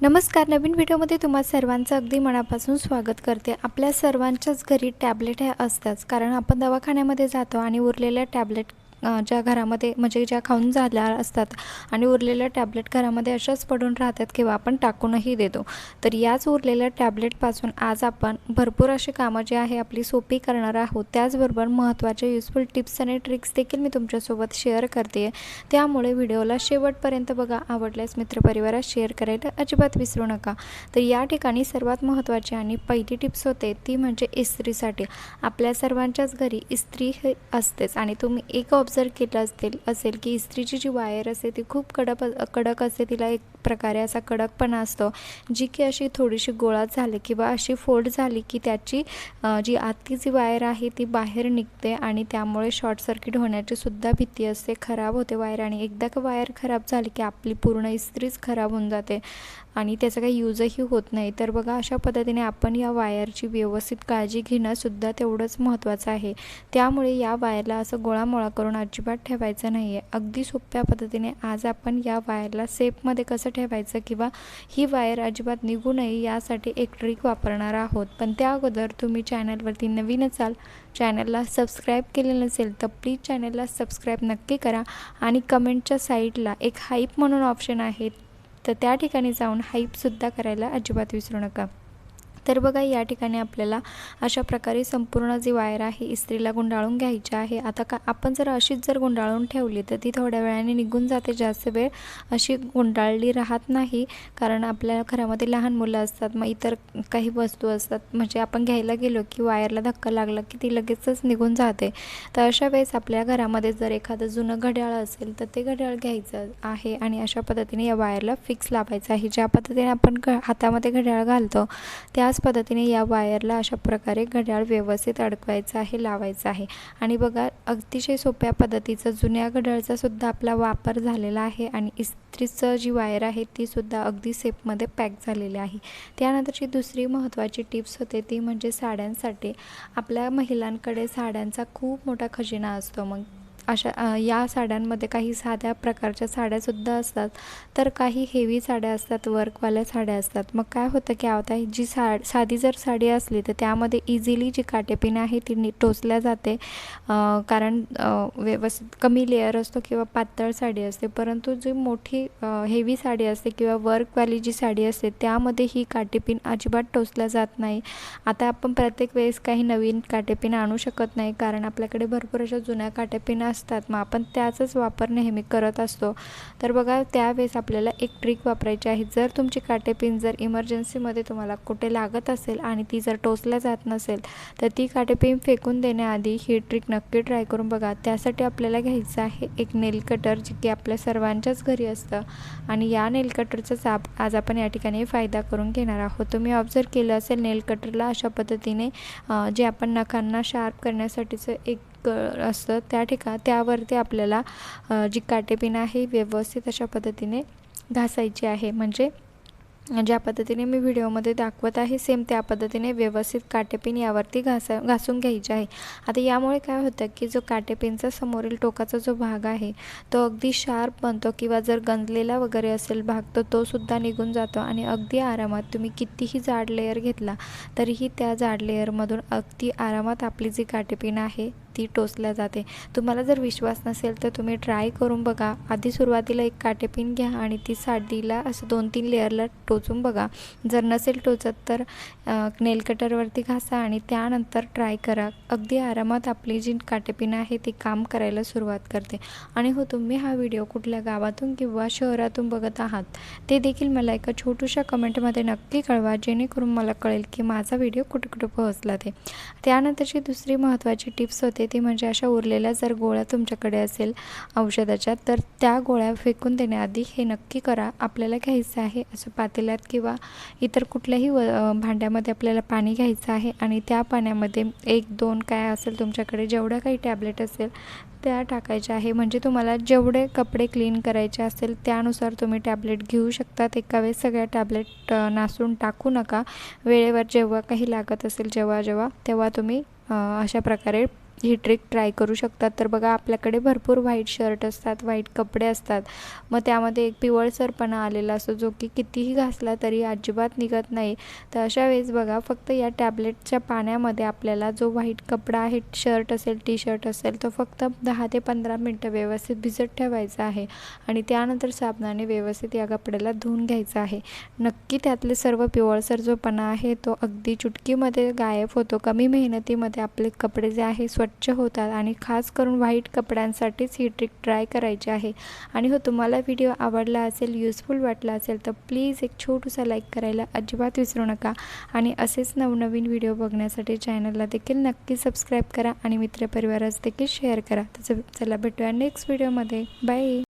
नमस्कार नवीन व्हिडिओमध्ये तुम्हा सर्वांचं अगदी मनापासून स्वागत करते. आपल्या सर्वांच्याच घरी टॅबलेट ह्या असतात कारण आपण दवाखान्यामध्ये जातो आणि उरलेल्या टॅबलेट ज्या घरामध्ये म्हणजे ज्या खाऊन झाल्या असतात आणि उरलेल्या टॅबलेट घरामध्ये अशाच पडून राहतात किंवा आपण टाकूनही देतो. तर याच उरलेल्या टॅबलेटपासून आज आपण भरपूर अशी कामं जी आहे आपली सोपी करणार आहोत. त्याचबरोबर महत्त्वाचे युजफुल टिप्स आणि ट्रिक्स देखील मी तुमच्यासोबत शेअर करते. त्यामुळे व्हिडिओला शेवटपर्यंत बघा. आवडल्यास मित्रपरिवारात शेअर करायला अजिबात विसरू नका. तर या ठिकाणी सर्वात महत्त्वाची आणि पहिली टिप्स होते ती म्हणजे इस्त्रीसाठी. आपल्या सर्वांच्याच घरी इस्त्री हे असतेच आणि तुम्ही एक ऑब्झर्व केलं असतील असेल की इस्त्रीची जी वायर असते ती खूप कडक कडक असते तिला एक प्रकारे असा कडकपणा असतो जी की अशी थोडीशी गोळा झाली किंवा अशी फोल्ड झाली की त्याची जी आतली जी वायर आहे ती बाहेर निघते आणि त्यामुळे शॉर्ट सर्किट होण्याची सुद्धा भीती असते खराब होते वायर आणि एकदा का वायर खराब झाली की आपली पूर्ण इस्त्रीच खराब होऊन जाते आणि त्याचा काही यूजही होत नाही. तर बघा अशा पद्धतीने आपण या वायरची व्यवस्थित काळजी घेणंसुद्धा तेवढंच महत्त्वाचं आहे. त्यामुळे या वायरला असं गोळामोळा करून अजिबात ठेवायचं नाही आहे अगदी सोप्या पद्धतीने आज आपण या वायरला सेफमध्ये कसं ठेवायचं किंवा ही वायर अजिबात निघू नये यासाठी एक ट्रिक वापरणार आहोत. पण त्या अगोदर तुम्ही चॅनलवरती नवीन असाल चॅनलला सबस्क्राईब केलेलं नसेल तर प्लीज चॅनलला सबस्क्राईब नक्की करा आणि कमेंटच्या साईडला एक हाईप म्हणून ऑप्शन आहे. तर त्या ठिकाणी जाऊन हाईपसुद्धा करायला अजिबात विसरू नका. तर बघा या ठिकाणी आपल्याला अशा प्रकारे संपूर्ण जी वायर आहे इस्त्रीला गुंडाळून घ्यायची आहे. आता का आपण जर अशीच जर गुंडाळून ठेवली तर ती थोड्या वेळाने निघून जाते. जास्त वेळ अशी गुंडाळली राहत नाही कारण आपल्या घरामध्ये लहान मुलं असतात मग इतर काही वस्तू असतात. म्हणजे आपण घ्यायला गेलो की वायरला धक्का लागला की ती लगेचच निघून जाते. तर अशा वेळेस आपल्या घरामध्ये जर एखादं जुनं घड्याळ असेल तर ते घड्याळ घ्यायचं आहे आणि अशा पद्धतीने या वायरला फिक्स लावायचं आहे. ज्या पद्धतीने आपण घ हातामध्ये घड्याळ घालतो त्याच पद्धतीने या वायरला अशा प्रकारे घड्याळ व्यवस्थित अडकवायचं आहे लावायचं आहे. आणि बघा अतिशय सोप्या पद्धतीचं जुन्या घड्याळचा सुद्धा आपला वापर झालेला आहे आणि इस्त्रीचं जी वायर आहे ती सुद्धा अगदी सेपमध्ये पॅक झालेली आहे. त्यानंतरची दुसरी महत्त्वाची टिप्स होते ती म्हणजे साड्यांसाठी. आपल्या महिलांकडे साड्यांचा खूप मोठा खजिना असतो. मग अशा या साड्यांमध्ये काही साध्या प्रकारच्या साड्यासुद्धा असतात. तर काही हेवी साड्या असतात वर्कवाल्या साड्या असतात. मग काय होतं की आता जी सा साधी जर साडी असली तर त्यामध्ये इझिली जी काटेपिन आहे ती नी टोचल्या जाते. कारण व्यवस्थित कमी लेअर असतो किंवा पातळ साडी असते. परंतु जी मोठी हेवी साडी असते किंवा वर्कवाली जी साडी असते त्यामध्ये ही काटेपिन अजिबात टोचल्या जात नाही. आता आपण प्रत्येक वेळेस काही नवीन काटेपिन आणू शकत नाही कारण आपल्याकडे भरपूर अशा जुन्या काटेपिन असतात असतात. मग आपण त्याचाच वापर नेहमी करत असतो. तर बघा त्यावेळेस आपल्याला एक ट्रिक वापरायची आहे. जर तुमची काटेपिन जर इमर्जन्सीमध्ये तुम्हाला कुठे लागत असेल आणि ती जर टोचल्या जात नसेल तर ती काटेपिन फेकून देण्याआधी ही ट्रिक नक्की ट्राय करून बघा. त्यासाठी आपल्याला घ्यायचं आहे एक नेल कटर जे की आपल्या सर्वांच्याच घरी असतं. आणि या नेल कटरचाच आप आज आपण या ठिकाणी फायदा करून घेणार आहोत. तुम्ही ऑब्झर्व केलं असेल नेल कटरला अशा पद्धतीने जे आपण नखांना शार्प करण्यासाठीचं एक क असतं. त्या ठिका त्यावरती आपल्याला जी काटेपिन आहे व्यवस्थित अशा पद्धतीने घासायची आहे. म्हणजे ज्या पद्धतीने मी व्हिडिओमध्ये दाखवत आहे सेम त्या पद्धतीने व्यवस्थित काटेपिन यावरती घासा घासून घ्यायची आहे. आता यामुळे काय होतं की जो काटेपिनचा समोरील टोकाचा जो भाग आहे तो अगदी शार्प बनतो किंवा जर गंजलेला वगैरे असेल भाग तर तो सुद्धा निघून जातो. आणि अगदी आरामात तुम्ही कितीही जाड लेअर घेतला तरीही त्या जाड लेअरमधून अगदी आरामात आपली जी काटेपिन आहे ती टोचल्या जाते. तुम्हाला जर विश्वास नसेल तर तुम्ही ट्राय करून बघा. आधी सुरुवातीला एक काटेपिन घ्या आणि ती साडीला असं दोन तीन लेअरला टोचून बघा. जर नसेल टोचत तर नेल कटरवरती घासा आणि त्यानंतर ट्राय करा. अगदी आरामात आपली जी काटेपिन आहे ती काम करायला सुरुवात करते. आणि हो तुम्ही हा व्हिडिओ कुठल्या गावातून किंवा शहरातून बघत आहात ते देखील मला एका छोटूशा कमेंटमध्ये नक्की कळवा जेणेकरून मला कळेल की माझा व्हिडिओ कुठे कुठे पोहोचला ते. त्यानंतरची दुसरी महत्त्वाची टिप्स होते ती म्हणजे अशा उरलेल्या जर गोळ्या तुमच्याकडे असेल औषधाच्या तर त्या गोळ्या फेकून देण्याआधी हे नक्की करा. आपल्याला घ्यायचं आहे असं पातेल्यात किंवा इतर कुठल्याही व भांड्यामध्ये आपल्याला पाणी घ्यायचं आहे आणि त्या पाण्यामध्ये एक दोन काय असेल तुमच्याकडे जेवढं काही टॅबलेट असेल त्या टाकायच्या आहे. म्हणजे तुम्हाला जेवढे कपडे क्लीन करायचे असेल त्यानुसार तुम्ही टॅबलेट घेऊ शकतात एका वेळेस सगळ्या टॅबलेट नासून टाकू नका. वेळेवर जेव्हा काही लागत असेल जेव्हा जेव्हा तेव्हा तुम्ही अशा प्रकारे ही ट्रिक ट्राय करू शकतात. तर बघा आपल्याकडे भरपूर व्हाईट शर्ट असतात व्हाईट कपडे असतात. मग त्यामध्ये एक पिवळसरपणा आलेला असतो जो की कितीही घासला तरी अजिबात निघत नाही. तर अशा वेळेस बघा फक्त या टॅबलेटच्या पाण्यामध्ये आपल्याला जो व्हाईट कपडा आहे शर्ट असेल टी शर्ट असेल तो फक्त दहा ते पंधरा मिनटं व्यवस्थित भिजत ठेवायचा आहे. आणि त्यानंतर साबणाने व्यवस्थित या कपड्याला धुवून घ्यायचा आहे. नक्की त्यातले सर्व पिवळसर जो पणा आहे तो अगदी चुटकीमध्ये गायब होतो. कमी मेहनतीमध्ये आपले कपडे जे आहे स्व स्वच्छ होतात आणि खास करून व्हाईट कपड्यांसाठीच ही ट्रिक ट्राय करायची आहे. आणि हो तुम्हाला व्हिडिओ आवडला असेल युजफुल वाटला असेल तर प्लीज एक छोटूसा लाईक करायला अजिबात विसरू नका. आणि असेच नवनवीन व्हिडिओ बघण्यासाठी चॅनलला देखील नक्की सबस्क्राईब करा आणि मित्रपरिवारास देखील शेअर करा. तर चला भेटूया नेक्स्ट व्हिडिओमध्ये. बाय!